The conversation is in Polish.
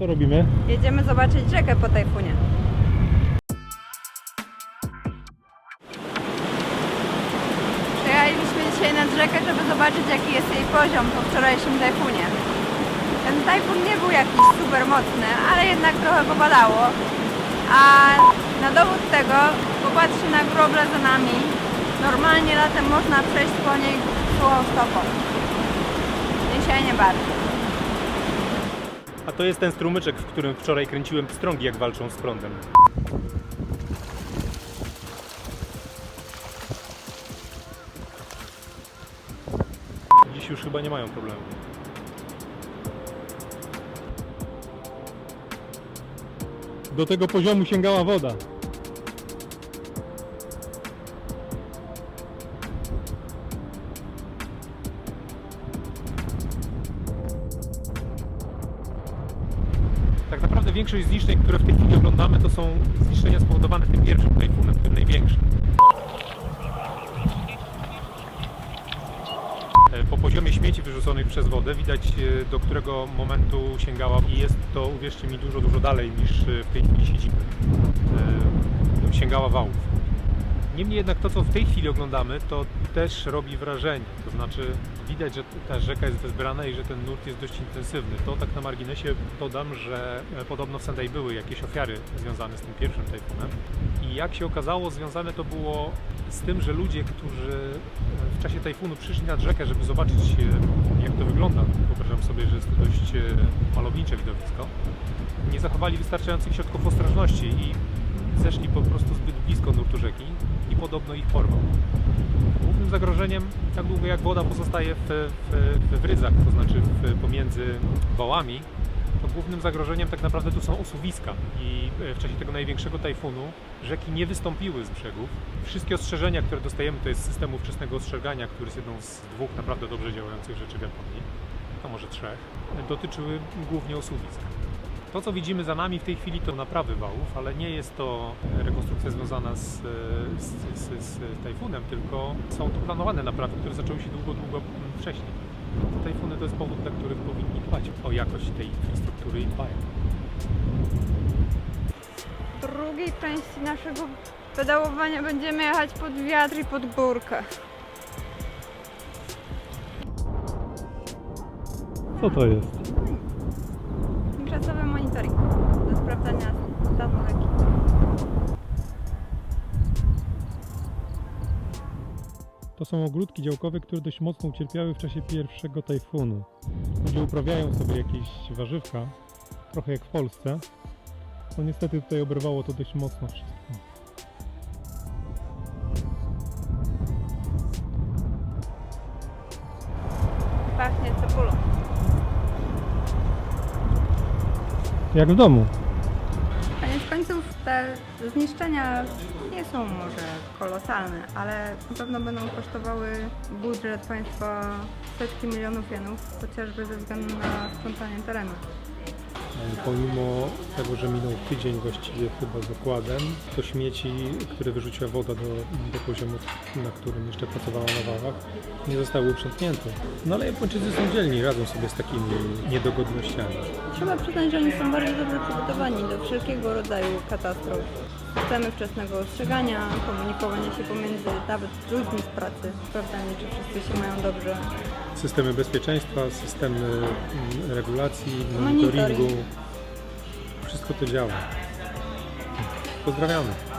Co robimy? Jedziemy zobaczyć rzekę po tajfunie. Przyjechaliśmy dzisiaj nad rzekę, żeby zobaczyć jaki jest jej poziom po wczorajszym tajfunie. Ten tajfun nie był jakiś super mocny, ale jednak trochę popadało. A na dowód tego popatrzcie na krople za nami. Normalnie latem można przejść po niej suchą stopą. Dzisiaj nie bardzo. A to jest ten strumyczek, w którym wczoraj kręciłem pstrągi, jak walczą z prądem. Dziś już chyba nie mają problemu. Do tego poziomu sięgała woda. Tak naprawdę większość zniszczeń, które w tej chwili oglądamy, to są zniszczenia spowodowane tym pierwszym tajfunem, tym największym. E, Po poziomie śmieci wyrzuconych przez wodę widać e, do którego momentu sięgała i jest to, uwierzcie mi, dużo, dużo dalej niż e, w tej chwili siedzimy. Sięgała wałów. Niemniej jednak to, co w tej chwili oglądamy, to też robi wrażenie. To znaczy widać, że ta rzeka jest wezbrana i że ten nurt jest dość intensywny. To tak na marginesie dodam, że e, podobno w Sendai były jakieś ofiary związane z tym pierwszym tajfunem. I jak się okazało, związane to było z tym, że ludzie, którzy e, w czasie tajfunu przyszli nad rzekę, żeby zobaczyć jak to wygląda, wyobrażam sobie, że jest to dość e, malownicze widowisko, nie zachowali wystarczających środków ostrożności i zeszli po prostu zbyt blisko nurtu rzeki i podobno ich porwał. Głównym zagrożeniem, tak długo jak woda pozostaje w, w, w ryzach, to znaczy w, pomiędzy wałami, to głównym zagrożeniem tak naprawdę tu są osuwiska i e, w czasie tego największego tajfunu rzeki nie wystąpiły z brzegów. Wszystkie ostrzeżenia, które dostajemy, to jest system wczesnego ostrzegania, który jest jedną z dwóch naprawdę dobrze działających rzeczy w Japonii, a może trzech, dotyczyły głównie osuwisk. To, co widzimy za nami w tej chwili, to naprawy wałów, ale nie jest to rekonstrukcja związana z, z, z, z tajfunem, tylko są to planowane naprawy, które zaczęły się długo, długo wcześniej. Te tajfuny to jest powód, dla których powinni dbać o jakość tej infrastruktury i dbają. W drugiej części naszego pedałowania będziemy jechać pod wiatr i pod górkę. Co to jest? Monitoring do sprawdzania stanu rzeki. To są ogródki działkowe, które dość mocno ucierpiały w czasie pierwszego tajfunu. Ludzie uprawiają sobie jakieś warzywka, trochę jak w Polsce. No niestety tutaj oberwało to dość mocno wszystko. Pachnie cebulą. Jak w domu. Koniec końców te zniszczenia nie są może kolosalne, ale na pewno będą kosztowały budżet państwa setki milionów jenów, chociażby ze względu na sprzątanie terenu. Pomimo tego, że minął tydzień właściwie chyba z zakładem, to śmieci, które wyrzuciła woda do, do poziomu, na którym jeszcze pracowała na wałach, nie zostały uprzątnięte. No ale Japończycy są dzielni, radzą sobie z takimi niedogodnościami. Trzeba przyznać, że oni są bardzo dobrze przygotowani do wszelkiego rodzaju katastrof. Systemy wczesnego ostrzegania, komunikowanie się pomiędzy nawet ludźmi z pracy, sprawdzanie, czy wszyscy się mają dobrze. Systemy bezpieczeństwa, systemy mm, regulacji, Monitoring. monitoringu. Wszystko to działa. Pozdrawiamy.